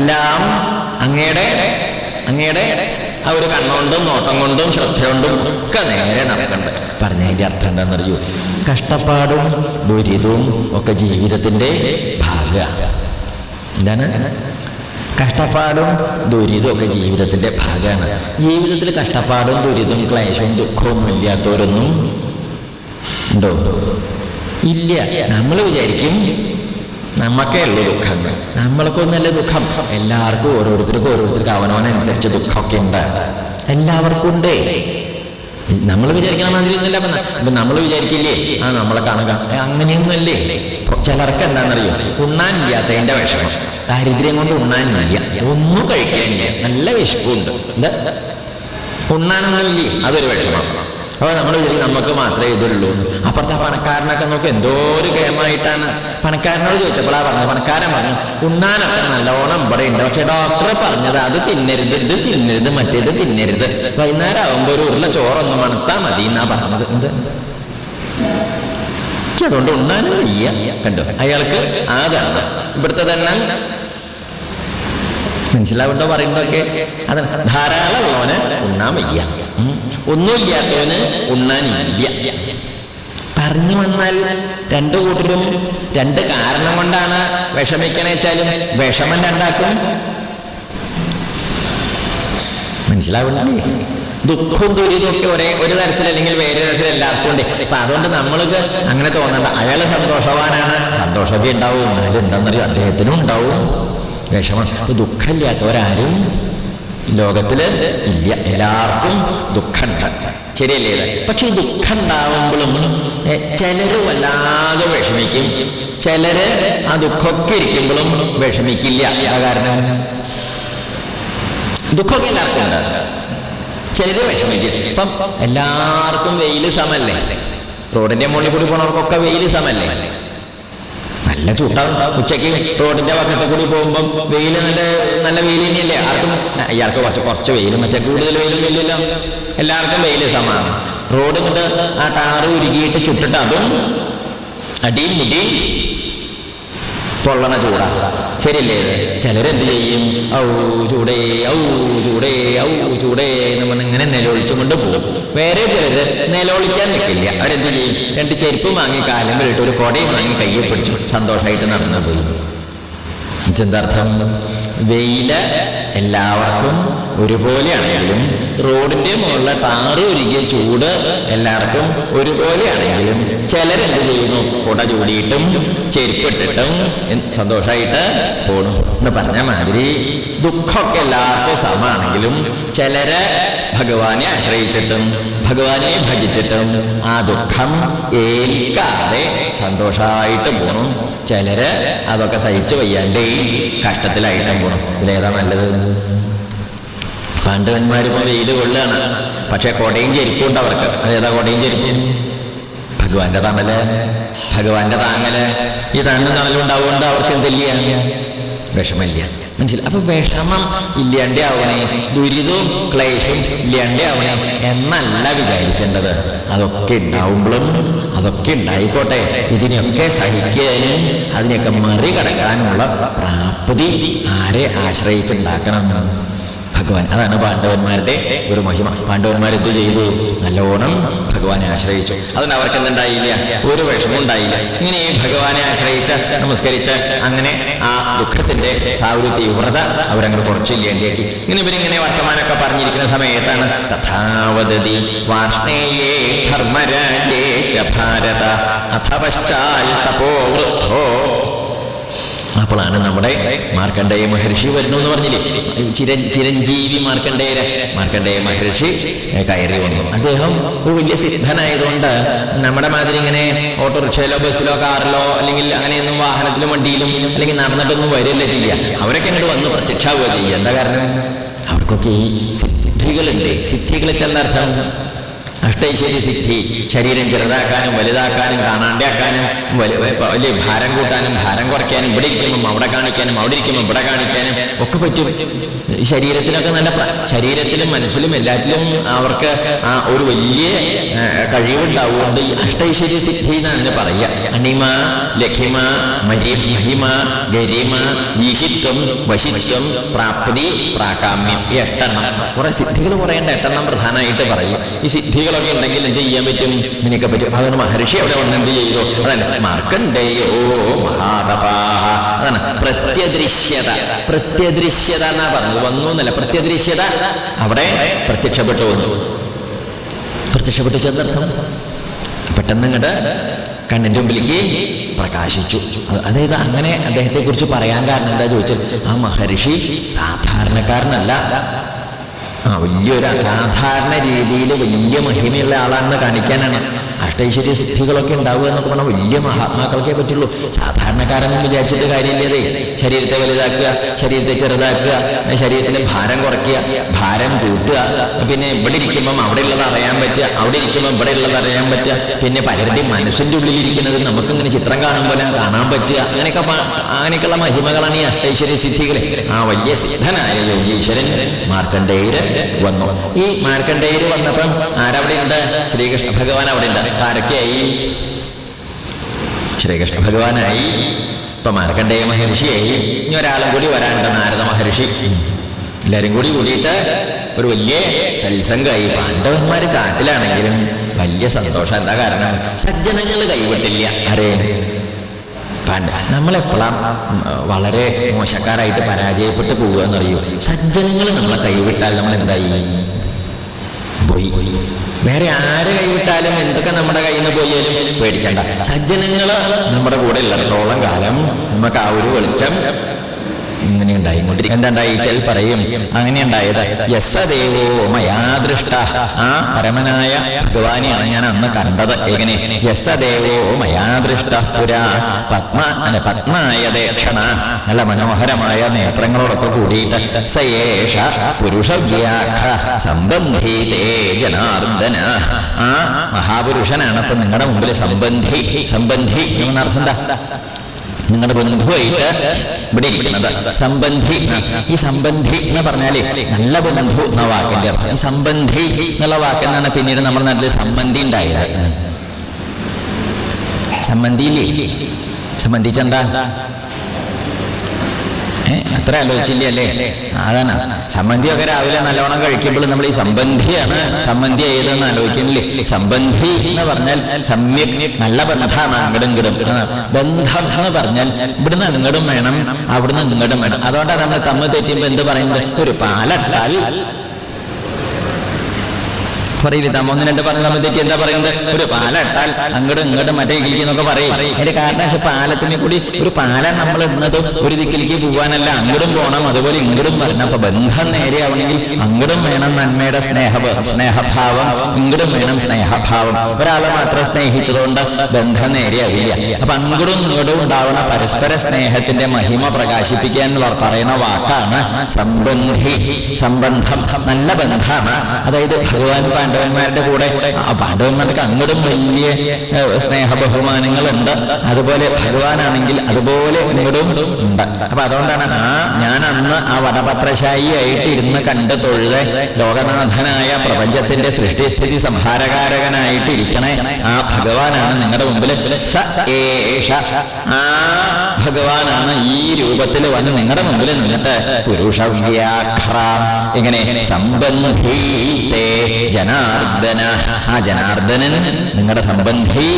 എല്ലാം അങ്ങയുടെ അങ്ങയുടെ ആ ഒരു കണ്ണുകൊണ്ടും നോട്ടം കൊണ്ടും ശ്രദ്ധ കൊണ്ടും ഒക്കെ നേരെ നടക്കണ്ട്. പറഞ്ഞതിന്റെ അർത്ഥം എന്താണെന്നറിയൂ? കഷ്ടപ്പാടും ദുരിതവും ഒക്കെ ജീവിതത്തിന്റെ ഭാഗമാണ് എന്താണ്? കഷ്ടപ്പാടും ദുരിതവും ഒക്കെ ജീവിതത്തിന്റെ ഭാഗമാണ് ജീവിതത്തിൽ കഷ്ടപ്പാടും ദുരിതവും ക്ലേശവും ദുഃഖവും ഇല്ലാത്തവരൊന്നും ഉണ്ടോ? ഇല്ല. നമ്മൾ വിചാരിക്കും നമുക്കേ ഉള്ളൂ ദുഃഖങ്ങൾ. നമ്മൾക്കൊന്നല്ല ദുഃഖം? എല്ലാവർക്കും ഓരോരുത്തർക്കും ഓരോരുത്തർക്കും അവനവനനുസരിച്ച് ദുഃഖമൊക്കെ ഉണ്ട്. എല്ലാവർക്കും ഉണ്ട്. നമ്മൾ വിചാരിക്കണ മാതിരി ഒന്നുമില്ല അപ്പൊ അപ്പൊ നമ്മൾ വിചാരിക്കില്ലേ? ആ നമ്മളെ കാണുക. അങ്ങനെയൊന്നുമല്ലേ? ചിലർക്ക് എന്താണെന്നറിയോ? ഉണ്ണാനില്ലാത്തതിന്റെ വിഷമം. ദാരിദ്ര്യം കൊണ്ട് ഉണ്ണാനില്ല. ഒന്നും കഴിക്കാനില്ല. നല്ല വിശപ്പുണ്ട്. എന്താ? ഉണ്ണാനൊന്നുമില്ലേ? അതൊരു വിഷമം. അപ്പോൾ നമ്മൾ വിചാരിക്കും നമുക്ക് മാത്രമേ ഇതുള്ളൂ. അപ്പുറത്തെ പണക്കാരനൊക്കെ നമുക്ക് എന്തോ ഒരു ഗെയിമായിട്ടാണ് പണക്കാരനോട് ചോദിച്ചപ്പോഴാ പറഞ്ഞത്. പണക്കാരൻ പറഞ്ഞു ഉണ്ണാനൊക്കെ നല്ലോണം ഇവിടെ ഉണ്ട്. പക്ഷെ ഡോക്ടർ പറഞ്ഞത് അത് തിന്നരുത് ഇത് തിന്നരുത് മറ്റേത് തിന്നരുത്. വൈകുന്നേരം ആകുമ്പോൾ ഒരു ഉരുള ചോറൊന്നും മണത്താ മതി എന്നാ പറഞ്ഞത്. എന്ത്? അതുകൊണ്ട് ഉണ്ണാനും വയ്യ. കണ്ടു? അയാൾക്ക് അതാണ് ഇവിടുത്തെ തന്നെ മനസ്സിലാവുണ്ടോ പറയുന്നതൊക്കെ? അതാണ് ധാരാളം ഉള്ളവന് ഉണ്ണാൻ വയ്യ. ഒന്നുമില്ലാത്തവന് ഉണ്ണാനില്ല. പറഞ്ഞു വന്നാൽ രണ്ടു കൂട്ടരും രണ്ട് കാരണം കൊണ്ടാണ് വിഷമിക്കണേ വെച്ചാലും വിഷമം രണ്ടാക്കും. മനസ്സിലാവുന്നില്ലേ ദുഃഖവും ദുരിതമൊക്കെ ഒരേ ഒരു തരത്തിൽ അല്ലെങ്കിൽ വേറെ തരത്തിൽ എല്ലാവർക്കും ഉണ്ട്. അപ്പൊ അതുകൊണ്ട് നമ്മൾക്ക് അങ്ങനെ തോന്നണ്ട. അയാൾ സന്തോഷവാനാണ്. സന്തോഷമൊക്കെ ഉണ്ടാവും. എന്നാലും എന്താണെന്നറിയോ? അദ്ദേഹത്തിനും ഉണ്ടാവും. വിഷമം. ദുഃഖമില്ലാത്തവരാരും ലോകത്തിൽ ഇല്ല. എല്ലാവർക്കും ദുഃഖം ശരിയല്ലേ പക്ഷെ ഈ ദുഃഖം ഉണ്ടാവുമ്പോഴും ചിലര് വല്ലാതെ വിഷമിക്കും. ചിലര് ആ ദുഃഖമൊക്കെ ഇരിക്കുമ്പോഴും വിഷമിക്കില്ല. ആ കാരണം? ദുഃഖമൊക്കെ എല്ലാവർക്കും ചിലര് വിഷമിക്കും. ഇപ്പം എല്ലാവർക്കും വെയിൽ സമല്ലേ റോഡിന്റെ മുകളിൽ കൂടി പോണവർക്കൊക്കെ വെയിൽ സമല്ലേ നല്ല ചൂട്ടാവും ഉച്ചയ്ക്ക് റോഡിന്റെ വക്കത്തെ കൂടി പോകുമ്പോൾ വെയിൽ നല്ല നല്ല വെയിൽ തന്നെയല്ലേ? ആർക്കും ഇയാൾക്ക് കുറച്ച് കുറച്ച് വെയിൽ മറ്റേ കൂടുതൽ വെയിലും വെയിലില്ല എല്ലാവർക്കും വെയിൽ സമാണ് റോഡ് ഇങ്ങോട്ട് ആ ടാറ് ഉരുകിയിട്ട് ചുട്ടിട്ട് അതും അടിയും മുടിയും പൊള്ളണ ചൂടാ. ശരിയല്ലേ? ചിലരെന്ത് ചെയ്യും? ഔ ചൂടേ ഔ ചൂടേ ഔ ചൂടേ എന്ന് പറഞ്ഞ് ഇങ്ങനെ കൊണ്ട് പോകും. വേറെ ചിലര് നിലവിളിക്കാൻ നിൽക്കില്ല. അവരെന്ത് ചെയ്യും? രണ്ട് ചെരുപ്പ് വാങ്ങി കാലം വരിട്ട് ഒരു കൊടയും വാങ്ങി കയ്യിൽ പിടിച്ചു സന്തോഷമായിട്ട് നടന്നു പോയി. എന്താർത്ഥം വെയിൽ എല്ലാവർക്കും ഒരുപോലെയാണെങ്കിലും റോഡിന്റെ മുകളിലെ ടാറ് ഒരുങ്ങിയ ചൂട് എല്ലാവർക്കും ഒരുപോലെയാണെങ്കിലും ചിലരെന്ത് ചെയ്യുന്നു കുട ചൂടിയിട്ടും ചെരുപ്പിട്ടിട്ടും സന്തോഷമായിട്ട് പോണു. എന്ന് പറഞ്ഞ മാതിരി ദുഃഖമൊക്കെ എല്ലാവർക്കും സമമാണെങ്കിലും ചിലര് ഭഗവാനെ ആശ്രയിച്ചിട്ടും ഭഗവാനെ ഭജിച്ചിട്ടും ആ ദുഃഖം ഏൽക്കാതെ സന്തോഷമായിട്ട് പോണു. ചിലര് അതൊക്കെ സഹിച്ചു വയ്യാണ്ടേ കഷ്ടത്തിലായിട്ടും പോണം. ഇതിലേതാ നല്ലത്? പാണ്ഡവന്മാർ പോലെ ഇത് കൊള്ളുകയാണ്. പക്ഷെ കൊടയും ചെരുപ്പുണ്ട് അവർക്ക്. അതേതാ കൊടയും ചെരുപ്പും? ഭഗവാന്റെ തണൽ ഭഗവാന്റെ താങ്ങൽ ഈ തണലും തണലും ഉണ്ടാവുകൊണ്ട് അവർക്ക് എന്തില്ല? വിഷമില്ല മനസ്സിലായി? അപ്പൊ വിഷമം ഇല്ലാണ്ടേ ആവണേ ദുരിതവും ക്ലേശവും ഇല്ലാണ്ടേ ആവണേ എന്നല്ല വിചാരിക്കേണ്ടത്. അതൊക്കെ ഉണ്ടാവുമ്പോഴും അതൊക്കെ ഉണ്ടായിക്കോട്ടെ. ഇതിനെയൊക്കെ സഹിക്കാനും അതിനെയൊക്കെ മറികടക്കാനുള്ള പ്രാപ്തി ആരെ ആശ്രയിച്ചുണ്ടാക്കണം? ഭഗവാൻ. അതാണ് പാണ്ഡവന്മാരുടെ ഒരു മഹിമ. പാണ്ഡവന്മാർ എന്ത് ചെയ്തു? നല്ലോണം ഭഗവാനെ ആശ്രയിച്ചു. അതുകൊണ്ട് അവർക്ക് എന്തുണ്ടായില്ല ഒരു വിഷമം ഉണ്ടായില്ല. ഇങ്ങനെ ഈ ഭഗവാനെ ആശ്രയിച്ച നമസ്കരിച്ച അങ്ങനെ ആ ദുഃഖത്തിന്റെ ആ ഒരു തീവ്രത അവരങ്ങനെ കുറച്ചില്ലേണ്ടിയാക്കി. ഇങ്ങനെ ഇവരിങ്ങനെ വർത്തമാനമൊക്കെ പറഞ്ഞിരിക്കുന്ന സമയത്താണ് തഥാവതതി വാഷ്ണേയേ ധർമ്മരാജേ ച ഭാരത. അഥവശ്ചാൽ തപോ തപോവൃദ്ധോ അപ്പോഴാണ് നമ്മുടെ മാർക്കണ്ഡേയ മഹർഷി വരുന്നു എന്ന് പറഞ്ഞില്ലേ? ചിര ചിരഞ്ജീവി മാർക്കണ്ടേയ മാർക്കണ്ഡേയ മഹർഷി കയറി വന്നു. അദ്ദേഹം ഒരു വലിയ സിദ്ധനായതുകൊണ്ട് നമ്മുടെ മാതിരി ഇങ്ങനെ ഓട്ടോറിക്ഷയിലോ ബസ്സിലോ കാറിലോ അല്ലെങ്കിൽ അങ്ങനെയൊന്നും വാഹനത്തിലും വണ്ടിയിലും അല്ലെങ്കിൽ നടന്നിട്ടൊന്നും വരില്ല ചെയ്യുക. അവരൊക്കെ ഇങ്ങോട്ട് വന്ന് പ്രത്യക്ഷാവുക ചെയ്യുക. എന്താ കാരണം? അവർക്കൊക്കെ ഈ സിദ്ധികളുണ്ട്. സിദ്ധികളെ ചെന്നർത്ഥം അഷ്ടൈശ്വര്യ സിദ്ധി. ശരീരം ചെറുതാക്കാനും വലുതാക്കാനും കാണാണ്ടാക്കാനും വലിയ ഭാരം കൂട്ടാനും ഭാരം കുറയ്ക്കാനും ഇവിടെ ഇരിക്കുമ്പം അവിടെ കാണിക്കാനും അവിടെ ഇരിക്കുമ്പോൾ ഇവിടെ കാണിക്കാനും ഒക്കെ പറ്റും. ശരീരത്തിനൊക്കെ നല്ല ശരീരത്തിലും മനസ്സിലും എല്ലാറ്റിലും അവർക്ക് ആ ഒരു വലിയ കഴിവുണ്ടാവുകൊണ്ട് ഈ അഷ്ടൈശ്വര്യ സിദ്ധി എന്നാണ് പറയുക. അണിമ ലഖിമ മരി മഹിമ ഗരിമ ഈശിത്വം വശിത്വം പ്രാപ്തി പ്രാകാമ്യം ഈ എട്ടെണ്ണം. കുറെ സിദ്ധികൾ കുറയേണ്ട എട്ടെണ്ണം പ്രധാനമായിട്ട് പറയും. ഈ സിദ്ധികളൊക്കെ ഉണ്ടെങ്കിൽ എന്ത് ചെയ്യാൻ പറ്റും? ഇതിനൊക്കെ പറ്റും അതാണ് മഹർഷി അവിടെ വന്ന് എന്ത് ചെയ്തു? അതാണ് മാർക്കണ്ടേയോ മഹാതപാഹ. അതാണ് പ്രത്യദൃശ്യത. പ്രത്യദൃശ്യത എന്നാ പറഞ്ഞു വന്നു എന്നല്ല. പ്രത്യദൃശ്യത അവിടെ പ്രത്യക്ഷപ്പെട്ടു വന്നു പ്രത്യക്ഷപ്പെട്ടു ചെന്നർത്ഥം. പെട്ടെന്ന് ഇങ്ങോട്ട് കണ്ണിന്റെ മുമ്പിലേക്ക് പ്രകാശിച്ചു. അതായത് അങ്ങനെ അദ്ദേഹത്തെ കുറിച്ച് പറയാൻ കാരണം എന്താ ചോദിച്ചാൽ ആ മഹർഷി സാധാരണക്കാരനല്ല. ആ വലിയൊരു അസാധാരണ രീതിയിൽ വലിയ മഹിമയുള്ള ആളാണെന്ന് കാണിക്കാനാണ്. അഷ്ടൈശ്വര്യ സിദ്ധികളൊക്കെ ഉണ്ടാവുക എന്നൊക്കെ പറഞ്ഞാൽ വലിയ മഹാത്മാക്കൾക്കേ പറ്റുള്ളൂ. സാധാരണക്കാരൊന്നും വിചാരിച്ചിട്ട് കാര്യമില്ലതേ ശരീരത്തെ വലുതാക്കുക ശരീരത്തെ ചെറുതാക്കുക ശരീരത്തിന്റെ ഭാരം കുറയ്ക്കുക ഭാരം കൂട്ടുക. പിന്നെ ഇവിടെ ഇരിക്കുമ്പം അവിടെ ഉള്ളത് അറിയാൻ പറ്റുക അവിടെ ഇരിക്കുമ്പോൾ ഇവിടെ ഉള്ളത് അറിയാൻ പറ്റുക. പിന്നെ പലരുടെയും മനസ്സിന്റെ ഉള്ളിലിരിക്കുന്നത് നമുക്കിങ്ങനെ ചിത്രം കാണുമ്പോൾ കാണാൻ പറ്റുക. അങ്ങനെയൊക്കെ അങ്ങനെയൊക്കെയുള്ള മഹിമകളാണ് ഈ അഷ്ടൈശ്വര്യ സിദ്ധികൾ. ആ വലിയ സിദ്ധനായ യോഗീശ്വരൻ മാർക്കണ്ഡേയര് വന്നു. ഈ മാർക്കണ്ഡേയര് വന്നപ്പം ആരവിടെ ഉണ്ട്? ശ്രീകൃഷ്ണ ഭഗവാൻ അവിടെ ഉണ്ട്. അപ്പൊ ആരൊക്കെയായി ശ്രീകൃഷ്ണ ഭഗവാനായി. ഇപ്പൊ മാർക്കണ്ഡേയ മഹർഷിയായി. ഇനി ഒരാളും കൂടി വരാനുണ്ട് നാരദ മഹർഷി. എല്ലാരും കൂടി കൂടിയിട്ട് ഒരു വലിയ സത്സംഗമായി പാണ്ഡവന്മാര് കാട്ടിലാണെങ്കിലും വലിയ സന്തോഷം. എന്താ കാരണം? സജ്ജനങ്ങൾ കൈവിട്ടില്ല. ആരേ? പാണ്ഡ. നമ്മളെപ്പോഴാണ് വളരെ മോശക്കാരായിട്ട് പരാജയപ്പെട്ട് പോവുക എന്നറിയൂ? സജ്ജനങ്ങൾ നമ്മളെ കൈവിട്ടാൽ നമ്മൾ എന്തായി പോയി. വേറെ ആരെ കൈവിട്ടാലും എന്തൊക്കെ നമ്മുടെ കയ്യിൽ നിന്ന് പോയാലും പേടിക്കണ്ട. സജ്ജനങ്ങൾ നമ്മുടെ കൂടെ ഉള്ളിടത്തോളം കാലം നമുക്ക് ആ ഒരു വെളിച്ചം ഇങ്ങനെ ഉണ്ടായിക്കൊണ്ടിരിക്കും. എന്താണ്ടായി? ചെൽ പറയും. അങ്ങനെ ഉണ്ടായത്. യസദേവോ മയാദൃഷ്ട ആ പരമനായ ഭഗവാനെയാണ് ഞാൻ അന്ന് കണ്ടത്. എങ്ങനെ? യസദേവോ മയാദൃഷ്ട പുരാ. പത്മ പത്മായ ദേക്ഷണ നല്ല മനോഹരമായ നേത്രങ്ങളോടൊക്കെ കൂടിയിട്ട് സയേഷ പുരുഷവ്യാഘ സംബന്ധീതേ ജനാർദ്ദന. ആ മഹാപുരുഷനാണ് അപ്പൊ നിങ്ങളുടെ മുമ്പിൽ സംബന്ധി സംബന്ധി. എന്നർത്ഥം എന്താ? നിങ്ങളുടെ ബന്ധുവായിട്ട് ഇവിടെ ഇരിക്കുന്നത് സംബന്ധി. ഈ സംബന്ധി എന്ന് പറഞ്ഞാൽ നല്ല ബന്ധു എന്ന വാക്കിന്റെ അർത്ഥം. സംബന്ധി എന്നുള്ള വാക്കെന്നാണ് പിന്നീട് നമ്മൾ നല്ല സംബന്ധി ഉണ്ടായത്. സംബന്ധിയില്ലേ? സംബന്ധിച്ചെന്താ? അത്ര ആലോചിച്ചില്ല? അല്ലേ? അതാണ്. സംബന്ധിയൊക്കെ രാവിലെ നല്ലോണം കഴിക്കുമ്പോൾ നമ്മൾ ഈ സംബന്ധിയാണ്. സംബന്ധി ഏതെന്ന് ആലോചിക്കുന്നില്ലേ? സംബന്ധി എന്ന് പറഞ്ഞാൽ സമ്യക് നല്ല ബന്ധമാണ് അങ്ങടും ഇങ്ങടും. ബന്ധം എന്ന് പറഞ്ഞാൽ ഇവിടുന്ന് അങ്ങടും വേണം അവിടുന്ന് ഇങ്ങടും വേണം. അതുകൊണ്ടാണ് നമ്മൾ തമ്മിൽ തെറ്റുമ്പോൾ എന്ത് പറയുന്നത്? ഒരു പാലട്ടാൽ പറയില്ലേ ഒന്ന് രണ്ട് പറഞ്ഞ തമ്മിൽ തെറ്റി എന്താ പറയുന്നത്? ഒരു പാലട്ടാൽ അങ്ങോട്ടും ഇങ്ങോട്ടും മറ്റേ ഇരിക്കുന്നൊക്കെ പറയും. അതിന്റെ കാരണം പക്ഷെ പാലത്തിനെ കൂടി ഒരു പാലം നമ്മൾ ഇടുന്നതും ഒരു ദിക്കിലേക്ക് പോകാനല്ല അങ്ങോട്ടും പോകണം അതുപോലെ ഇങ്ങോട്ടും വരണം. അപ്പൊ ബന്ധം നേരെയാവണമെങ്കിൽ അങ്ങോട്ടും വേണം നന്മയുടെ സ്നേഹ സ്നേഹഭാവം. ഇങ്ങോട്ടും വേണം സ്നേഹഭാവം. ഒരാളെ മാത്രം സ്നേഹിച്ചതുകൊണ്ട് ബന്ധം നേരെയാവില്ല അപ്പൊ അങ്ങോട്ടും ഇങ്ങോട്ടും ഉണ്ടാവുന്ന പരസ്പര സ്നേഹത്തിന്റെ മഹിമ പ്രകാശിപ്പിക്കാൻ പറയുന്ന വാക്കാണ് സംബന്ധി സംബന്ധം. നല്ല ബന്ധമാണ്. അതായത് ഭഗവാൻ പാണ്ഡവന്മാരുടെ കൂടെ ആ പാണ്ഡവന്മാർക്ക് അങ്ങോട്ടും വലിയ സ്നേഹ ബഹുമാനങ്ങളുണ്ട് അതുപോലെ ഭഗവാനാണെങ്കിൽ അതുപോലെ ഇങ്ങോട്ടും ഉണ്ട്. അപ്പൊ അതുകൊണ്ടാണ് ആ ഞാൻ അന്ന് ആ വടപത്രശായിയായിട്ട് ഇരുന്ന് കണ്ട് തൊഴുത് ലോകനാഥനായ പ്രപഞ്ചത്തിന്റെ സൃഷ്ടിസ്ഥിതി സംഹാരകാരകനായിട്ട് ഇരിക്കണേ ആ ഭഗവാനാണ് നിങ്ങളുടെ മുമ്പിൽ സ ആ ഭഗവാനാണ് ഈ രൂപത്തിൽ വന്ന് നിങ്ങളുടെ മുമ്പിൽ നിന്നിട്ട് പുരുഷവ്യാഘ്ര എങ്ങനെ സംബന്ധീതേ ജനാർദ്ദന. ആ ജനാർദ്ദനൻ നിങ്ങളുടെ സംബന്ധി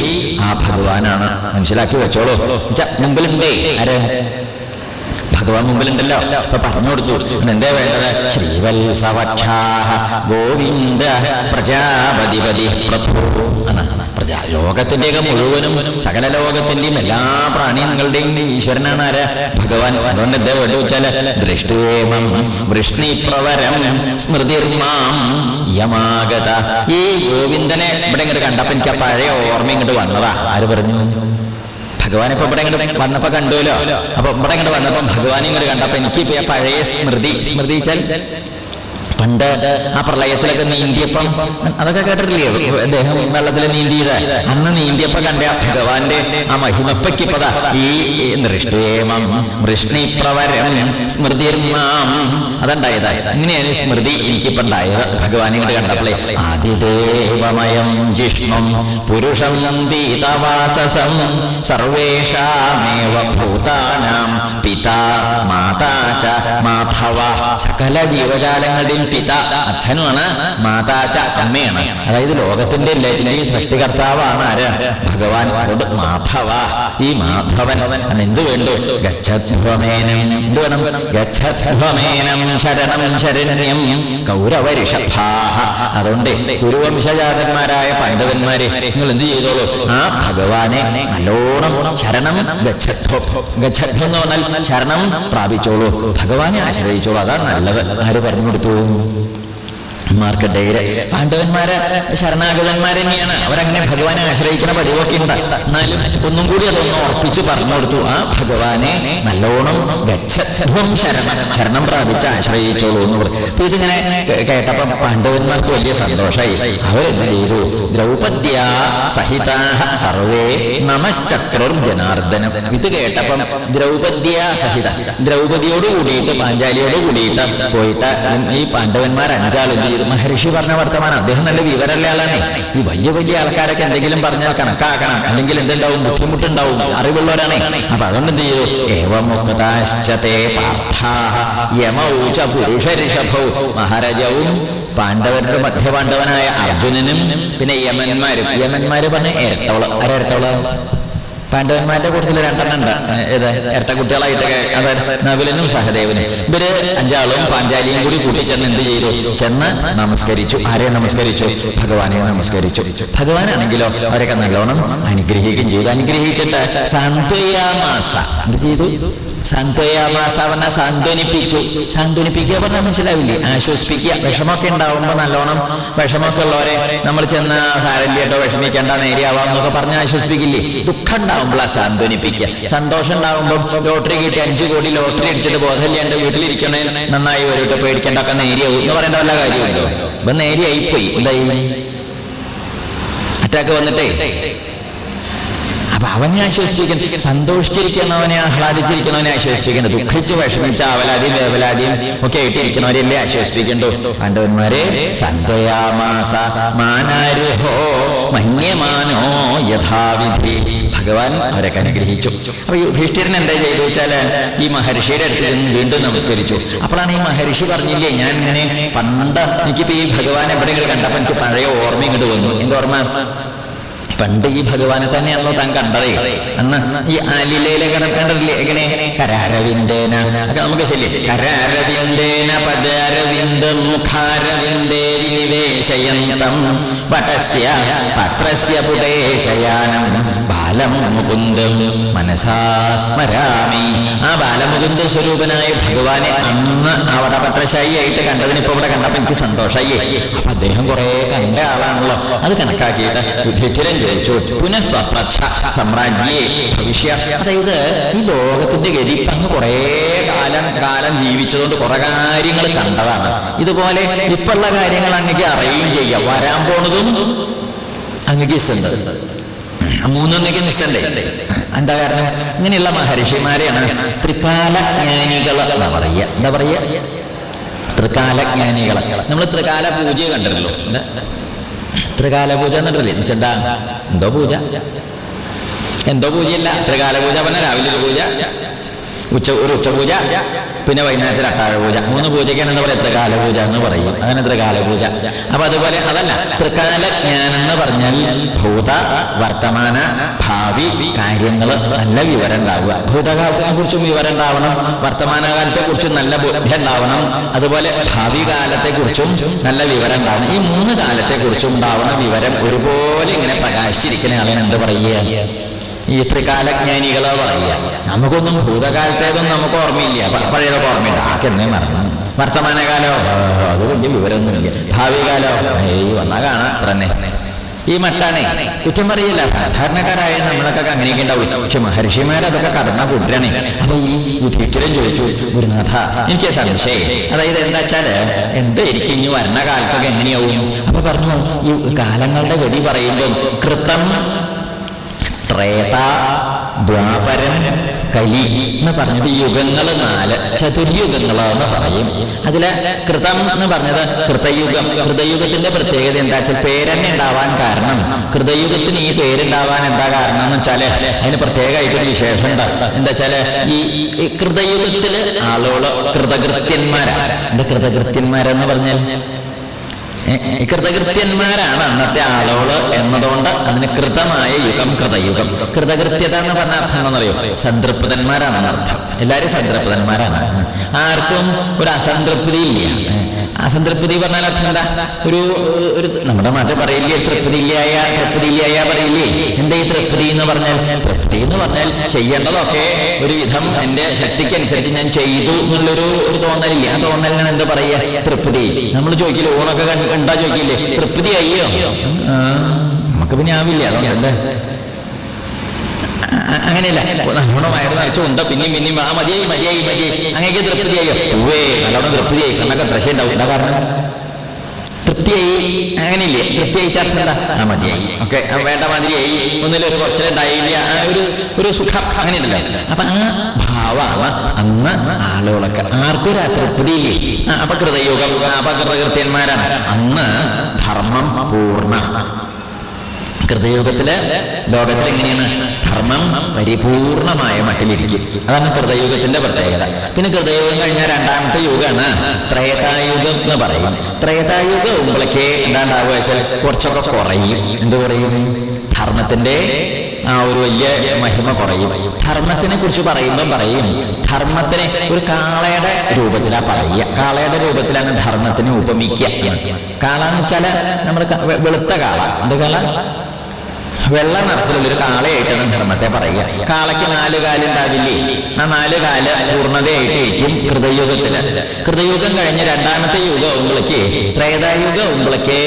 ആ ഭഗവാനാണ്. മനസ്സിലാക്കി വെച്ചോളൂ. ച്ച, മുമ്പിലുണ്ടേ. ആര്? ഭഗവാൻ മുമ്പിലുണ്ടല്ലോ. അപ്പൊ പറഞ്ഞു കൊടുത്തു. എന്താ വേണ്ടത്? ശ്രീവത്സവക്ഷാഹ ഗോവിന്ദ പ്രജാപതിപതി പ്രഭു പ്രജാ ലോകത്തിന്റെയൊക്കെ മുഴുവനും സകല ലോകത്തിന്റെയും എല്ലാ പ്രാണികളുടെയും ഈശ്വരനാണ് ആരാ? ഭഗവാൻ. അതുകൊണ്ട് എന്താ വേണ്ടി വെച്ചാൽ വൃഷ്ണി പ്രവരം സ്മൃതിർമാം യമാഗത. ഈ ഗോവിന്ദനെ ഇവിടെ ഇങ്ങോട്ട് കണ്ടപ്പോ എനിക്ക് ആ പഴയ ഓർമ്മ ഇങ്ങോട്ട് വന്നതാ. ആര് പറഞ്ഞു? ഭഗവാൻ ഇപ്പൊ ഇവിടെ ഇങ്ങോട്ട് വന്നപ്പോ കണ്ടുല്ലോ അപ്പൊ ഇവിടെ ഇങ്ങോട്ട് വന്നപ്പോ ഭഗവാനെ ഇങ്ങോട്ട് കണ്ടപ്പോ എനിക്ക് പഴയ സ്മൃതി സ്മൃതി പണ്ട് ആ പ്രളയത്തിലൊക്കെ നീന്തിയപ്പം അതൊക്കെ കേട്ടിട്ടില്ലേ? അദ്ദേഹം വെള്ളത്തിൽ നീന്തിയത്. അന്ന് നീന്തിയപ്പോ കണ്ട ഭഗവാന്റെ ആ മഹിമപ്പയ്ക്കിപ്പത ഈ നൃഷ്ടേമം വൃഷ്ണിപ്രവരം സ്മൃതിർമാം അതുണ്ടായത്. ഇങ്ങനെയാണ് സ്മൃതി എനിക്കിപ്പോ ഭഗവാനെ ഇങ്ങോട്ട് കണ്ടപ്പോളേ ആദിദേവമയം ജിഷ്ണും പുരുഷം പീതവാസസം സർവേഷാമേവ ഭൂതാനാം പിതാ മാതാ ച ജീവജാലങ്ങളുടെയും പിത അച്ഛനുമാണ് മാതാച്ച ച അമ്മയാണ്. അതായത് ലോകത്തിന്റെ എല്ലാറ്റിന്റെയും സൃഷ്ടികർത്താവാണ് ആര്? ഭഗവാൻ മാധവ. ഈ മാധവൻ എന്ത് വേണ്ടു? എന്ത് വേണം? ഗച്ഛമേനം ശരണം ശരണ്യം കൗരവരിഷഭാഹ അതുകൊണ്ട് കുരുവംശജാതന്മാരായ പാണ്ഡവന്മാരെ നിങ്ങൾ എന്ത് ചെയ്തോളൂ? ആ ഭഗവാനെ നല്ലോണം ശരണം ഗച്ഛധ്വം എന്ന് പറഞ്ഞാൽ ശരണം പ്രാപിച്ചോളൂ. ഭഗവാനെ ആശ്രയിച്ചോളൂ. അതാണ് നല്ലത്. ആര് പറഞ്ഞു കൊടുത്തു? 何? മാർക്കണ്ടേയര് പാണ്ഡവന്മാര് ശരണാഗതന്മാർ തന്നെയാണ്. അവരങ്ങനെ ഭഗവാനെ ആശ്രയിക്കുന്ന പതിവൊക്കെ ഉണ്ട് എന്നാലും ഒന്നും കൂടി അതൊന്ന് ഉറപ്പിച്ച് പറഞ്ഞു കൊടുത്തു. ആ ഭഗവാനെ നല്ലോണം ഗച്ഛം ശരണം ശരണം പ്രാപിച്ച് ആശ്രയിച്ചോളൂ എന്ന് പറഞ്ഞു. അപ്പൊ ഇതിങ്ങനെ കേട്ടപ്പോ പാണ്ഡവന്മാർക്ക് വലിയ സന്തോഷമായി അവരെന്ത് ചെയ്തു? ദ്രൗപദ്യ സഹിത സർവേ നമശ്ചക്രുർ ജനാർദ്ദനം. ഇത് കേട്ടപ്പം ദ്രൗപദ്യ സഹിത. ദ്രൗപദിയോട് കൂടിയിട്ട് പാഞ്ചാലിയോട് കൂടിയിട്ട് പോയിട്ട് ഈ പാണ്ഡവന്മാർ അഞ്ചാളും ചെയ്തു. മഹർഷി പറഞ്ഞ വർത്തമാനം. അദ്ദേഹം നല്ല വിവരമുള്ള ആളാണ്. ഈ വലിയ വലിയ ആൾക്കാരൊക്കെ എന്തെങ്കിലും പറഞ്ഞാൽ കണക്കാക്കണം. അല്ലെങ്കിൽ എന്തുണ്ടാവും? ബുദ്ധിമുട്ടുണ്ടാവും. അറിവുള്ളവരാണ്. അപ്പൊ അതുകൊണ്ട് എന്ത് ചെയ്തു? യമൗച മഹാരാജാവും പാണ്ഡവരുടെ മധ്യപാണ്ഡവനായ അർജുനനും പിന്നെ യമന്മാരും. യമന്മാര് പറഞ്ഞ ഇരട്ടവള ആരട്ടവള പാണ്ഡവന്മാരുടെ കൂട്ടത്തിൽ രണ്ടെണ്ണം ഉണ്ട് ഏത്? ഇരട്ട കുട്ടികളായിട്ടൊക്കെ അതായത് നകുലനും സഹദേവനും. ഇവർ അഞ്ചാളും പാഞ്ചാലിയും കൂടി കൂട്ടിച്ചെന്ന് എന്ത് ചെയ്തു? ചെന്ന് നമസ്കരിച്ചു. ആരെ നമസ്കരിച്ചു? ഭഗവാനെ നമസ്കരിച്ചു. ഭഗവാനാണെങ്കിലോ അവരൊക്കെ നല്ലോണം അനുഗ്രഹിക്കുകയും ചെയ്തു. അനുഗ്രഹിച്ചിട്ട് സാന്ത്വയാമാസ എന്ത് ചെയ്തു? സാന്ത്വയാമാസ പറഞ്ഞ സാന്ത്വനിപ്പിച്ചു സാന്ത്വനിപ്പിക്കുക പറഞ്ഞാൽ മനസ്സിലാവില്ലേ? ആശ്വസിപ്പിക്കുക. വിഷമമൊക്കെ ഉണ്ടാവുമ്പോൾ നല്ലോണം വിഷമമൊക്കെ ഉള്ളവരെ നമ്മൾ ചെന്ന് ഹാരല്യട്ടോ വിഷമിക്കേണ്ട നേരിയാവാം എന്നൊക്കെ പറഞ്ഞ് ആശ്വസിപ്പിക്കില്ലേ? ദുഃഖം ഉണ്ടാവുമ്പോഴാണ് സാന്ത്വനിപ്പിക്കുക സന്തോഷം ഉണ്ടാവുമ്പോൾ ലോട്ടറി കിട്ടി അഞ്ചു കോടി ലോട്ടറി അടിച്ചിട്ട് ബോധമില്ലാണ്ട് വീട്ടിലിരിക്കണേ. നന്നായി വരട്ടെ പേടിക്കേണ്ടൊക്കെ നേരിയാവും എന്ന് പറയേണ്ട വല്ല കാര്യമായിരുന്നു ഇപ്പൊ നേരിയായിപ്പോയി. എന്തായി? അറ്റാക്ക് വന്നിട്ടേ. അപ്പൊ അവനെ ആശ്വസിപ്പിക്കുന്നു സന്തോഷിച്ചിരിക്കുന്നവനെ ആഹ്ലാദിച്ചിരിക്കുന്നവനെ ആശ്വസിപ്പിക്കുന്നു ദുഃഖിച്ച് വിഷമിച്ച അവലാദിയും വേവലാദിയും ഒക്കെ ആയിട്ടിരിക്കുന്നവരെയല്ലേ ആശ്വസിപ്പിക്കണ്ടു. പാണ്ഡവന്മാരെ സന്തയാമാസ മാനാരുഹോ മന്യമാനോ യഥാവിധി. ഭഗവാൻ അവരൊക്കെ അനുഗ്രഹിച്ചു. അപ്പൊ യുധിഷ്ഠിരൻ എന്താ ചെയ്തു വെച്ചാൽ ഈ മഹർഷിയുടെ അടുത്ത് വീണ്ടും നമസ്കരിച്ചു. അപ്പോഴാണ് ഈ മഹർഷി പറഞ്ഞില്ലേ ഞാൻ ഇങ്ങനെ പണ്ട് എനിക്കിപ്പോ ഈ ഭഗവാൻ എവിടെയെങ്കിലും കണ്ടപ്പോ എനിക്ക് പഴയ ഓർമ്മ ഇങ്ങോട്ട് വന്നു. എന്തോർമ്മ പണ്ട് ഈ ഭഗവാനെ തന്നെയാണല്ലോ താൻ കണ്ടതേ. അന്ന് ഈ ആലിലയിലെ കിടക്കേണ്ടതില്ലേ എങ്ങനെ? കരാരവിന്ദേന. ഒക്കെ നമുക്ക് ശരി കരാരവിന്ദേന പദാരവിന്ദ മുഖാരവിന്ദേ വിനിവേശയന്തം പടസ്യ പത്രസ്യ പുടേശയാനം ബാലം മുകുന്ദം മനസാ സ്മരാമി. ആ ബാലമുകുന്ദ സ്വരൂപനായ ഭഗവാനെ അന്ന് അവിടെ പത്രശായിയായിട്ട് കണ്ടതിന് ഇപ്പൊ ഇവിടെ കണ്ടപ്പോ എനിക്ക് സന്തോഷമായി അപ്പൊ അദ്ദേഹം കുറെ കണ്ട ആളാണല്ലോ. അത് കണക്കാക്കിയിട്ട് യുധിഷ്ഠിരൻ ഭവിഷ്യ അതായത് ഈ ലോകത്തിന്റെ ഗതി അങ്ങ് കുറെ കാലം കാലം ജീവിച്ചതുകൊണ്ട് കുറെ കാര്യങ്ങൾ കണ്ടതാണ്. ഇതുപോലെ ഇപ്പുള്ള കാര്യങ്ങൾ അങ്ങക്ക് അറിയുകയും ചെയ്യാം. വരാൻ പോണതും അങ്ങക്ക് ഇഷ്ടമുണ്ട് മൂന്നൊന്നൊക്കെ നിശ്ചയല്ലേ എന്താ കാരണം? ഇങ്ങനെയുള്ള മഹർഷിമാരെയാണ് ത്രികാലജ്ഞാനികൾ എന്താ പറയുക. എന്താ പറയുക? ത്രികാലജ്ഞാനികൾ നമ്മൾ ത്രികാല പൂജ കണ്ടിരുന്നല്ലോ ത്രികാല പൂജ എന്നിട്ടില്ലേ എന്താ? എന്തോ പൂജ. എന്തോ പൂജയില്ല. ത്രികാല പൂജ പറഞ്ഞ രാവിലെ ഒരു പൂജ. ഉച്ച ഒരു ഉച്ചപൂജ പിന്നെ വൈകുന്നേരത്തിൽ അത്താഴ പൂജ. മൂന്ന് പൂജയ്ക്കാണ് എന്താ പറയുക എത്ര പൂജ എന്ന് പറയും. അങ്ങനെ ത്രികാല പൂജ. അപ്പൊ അതുപോലെ അതല്ല ത്രികാല ജ്ഞാനം എന്ന് പറഞ്ഞാൽ ഭൂത വർത്തമാന ഭാവി കാര്യങ്ങൾ നല്ല വിവരം ഉണ്ടാവുക. ഭൂതകാലത്തെ കുറിച്ചും വിവരം ഉണ്ടാവണം. വർത്തമാനകാലത്തെ കുറിച്ചും നല്ല ബുദ്ധി ഉണ്ടാവണം. അതുപോലെ ഭാവി കാലത്തെ കുറിച്ചും നല്ല വിവരം ഉണ്ടാവണം. ഈ മൂന്ന് കാലത്തെ കുറിച്ചും ഉണ്ടാവണം വിവരം ഒരുപോലെ ഇങ്ങനെ പ്രകാശിച്ചിരിക്കുന്ന ആളിനെ എന്ത് പറയുക? ഈ ത്രികാലജ്ഞാനികളെ പറയുക. നമുക്കൊന്നും ഭൂതകാലത്തേതൊന്നും നമുക്ക് ഓർമ്മയില്ല. പഴയതൊക്കെ ഓർമ്മയില്ല ആക്കെന്നേ മറന്നു. വർത്തമാനകാലോ? അത് വലിയ വിവരമൊന്നുമില്ല. ഭാവി കാലോ ഏയ് വന്നാ കാണാം. അത്ര തന്നെ. ഈ മട്ടാണേ. കുറ്റം പറയില്ല. സാധാരണക്കാരായ നമ്മളൊക്കെ അങ്ങനെയൊക്കെ ഉണ്ടാവും. പക്ഷെ അതൊക്കെ കടന്ന കൂട്ടരാണ് അപ്പൊ ഈ യുധിഷ്ഠിരൻ ചോദിച്ചു ഗുരുനാഥ എനിക്ക് സംശയം. അതായത് എന്താ വെച്ചാൽ എന്തായിരിക്കും ഇനി വരണ കാലത്തൊക്കെ എങ്ങനെയാവും? അപ്പൊ പറഞ്ഞു ഈ കാലങ്ങളുടെ ഗതി പറയുമ്പോൾ കൃതം ത്രേത ദ്വാപരം കലി എന്ന് പറഞ്ഞത് യുഗങ്ങൾ നാല് ചതുര്യുഗങ്ങളെന്ന് പറയും. അതിൽ കൃതം എന്ന് പറഞ്ഞത് കൃതയുഗം. കൃതയുഗത്തിന്റെ പ്രത്യേകത എന്താ വെച്ചാൽ പേരന്നെ ഉണ്ടാവാൻ കാരണം. കൃതയുഗത്തിന് ഈ പേരുണ്ടാവാൻ എന്താ കാരണം എന്ന് വെച്ചാൽ അതിന് പ്രത്യേകമായിട്ടൊരു വിശേഷമുണ്ട്. എന്താ വെച്ചാൽ ഈ കൃതയുഗത്തിൽ ആളുകൾ കൃതകൃത്യന്മാരാ. എന്താ കൃതകൃത്യന്മാരെന്ന് പറഞ്ഞാൽ കൃതകൃത്യന്മാരാണ് അന്നത്തെ ആളുകൾ എന്നതുകൊണ്ട് അതിന് കൃതമായ യുഗം കൃതയുഗം. കൃതകൃത്യത എന്ന് പറഞ്ഞ അർത്ഥം എന്താണെന്നറിയോ സംതൃപ്തന്മാരാണ് അർത്ഥം എല്ലാവരും സംതൃപ്തന്മാരാണ്. ആർക്കും ഒരു അസംതൃപ്തി ഇല്ല ഏ, സന്തൃപ്തി പറഞ്ഞാൽ അർത്ഥം എന്താ? ഒരു ഒരു നമ്മുടെ നാട്ടിൽ പറയില്ലേ തൃപ്തിയില്ലായ തൃപ്തിയില്ലായ പറയില്ലേ? എന്താ ഈ തൃപ്തി എന്ന് പറഞ്ഞാൽ? തൃപ്തി എന്ന് പറഞ്ഞാൽ ചെയ്യേണ്ടതൊക്കെ ഒരു വിധം എന്റെ ശക്തിക്കനുസരിച്ച് ഞാൻ ചെയ്തു എന്നുള്ളൊരു ഒരു തോന്നലില്ല? ആ തോന്നലിനാണ് എന്താ പറയുക? തൃപ്തി. നമ്മൾ ചോദിക്കില്ല ഊണൊക്കെ കണ്ട് ചോദിക്കില്ലേ? തൃപ്തി അയ്യോ ആ, നമുക്ക് പിന്നെ ആവില്ല. അതുകൊണ്ട് എന്താ? അങ്ങനെയല്ല. നല്ലോണം വയറ് ഉണ്ട് പിന്നെയും പിന്നെയും ആ മതിയായി മതിയായി മതിയായി. അങ്ങനെ തൃപ്തിയായോ. ഉവേ നല്ലോണം തൃപ്തിയായി. കണ്ണൊക്കെ ത്രശ ഉണ്ടാവും എന്താ കാരണം. തൃപ്തിയായി? അങ്ങനെയില്ലേ? തൃപ്തിയായി ചർച്ച എന്താ? ആ മതിയായി. ഓക്കെ വേണ്ട മാതിരിയായി. ഒന്നിലൊരു കുറച്ചു ഉണ്ടായില്ല. ആ ഒരു ഒരു സുഖം. അങ്ങനെയല്ല അപ്പൊ ആ ഭാവമാണ് അന്ന് ആളുകളൊക്കെ ആർക്കും ഒരു അതൃപ്തിയില്ലേ? ആ, അപ്പൊ കൃതയുഗം അപ്പൊ അന്ന് ധർമ്മം പൂർണ. കൃതയുഗത്തിൽ ലോകത്തിൽ എങ്ങനെയാണ് ധർമ്മം പരിപൂർണമായ മട്ടിലിരിക്കും. അതാണ് കൃതയുഗത്തിന്റെ പ്രത്യേകത. പിന്നെ കൃതയുഗം കഴിഞ്ഞ രണ്ടാമത്തെ യുഗമാണ് ത്രേതായുഗം എന്ന് പറയും. ത്രേതായുഗം ഉമ്പോഴേക്ക് എന്താണ്ടാവുക വെച്ചാൽ കുറച്ചൊക്കെ കുറയും. എന്ത് പറയും ധർമ്മത്തിന്റെ ആ ഒരു വലിയ മഹിമ കുറയും. ധർമ്മത്തിനെ കുറിച്ച് പറയുമ്പം പറയും ധർമ്മത്തിനെ ഒരു കാളയുടെ രൂപത്തിലാണ് പറയുക. കാളയുടെ രൂപത്തിലാണ് ധർമ്മത്തിനെ ഉപമിക്കുക കാള എന്ന് നമ്മുടെ വെളുത്ത കാള. എന്ത് കാള? വെള്ള നിറത്തിലുള്ളൊരു കാളയായിട്ടാണ് ധർമ്മത്തെ പറയുക. കാളയ്ക്ക് നാല് കാലുണ്ടാവില്ലേ? ആ നാല് കാൽ പൂർണതയായിട്ടായിരിക്കും കൃതയുഗത്തിൽ. കൃതയുഗം കഴിഞ്ഞ രണ്ടാമത്തെ യുഗം ഉമ്പളക്ക് ത്രേതായുഗം ഉമ്പളക്ക്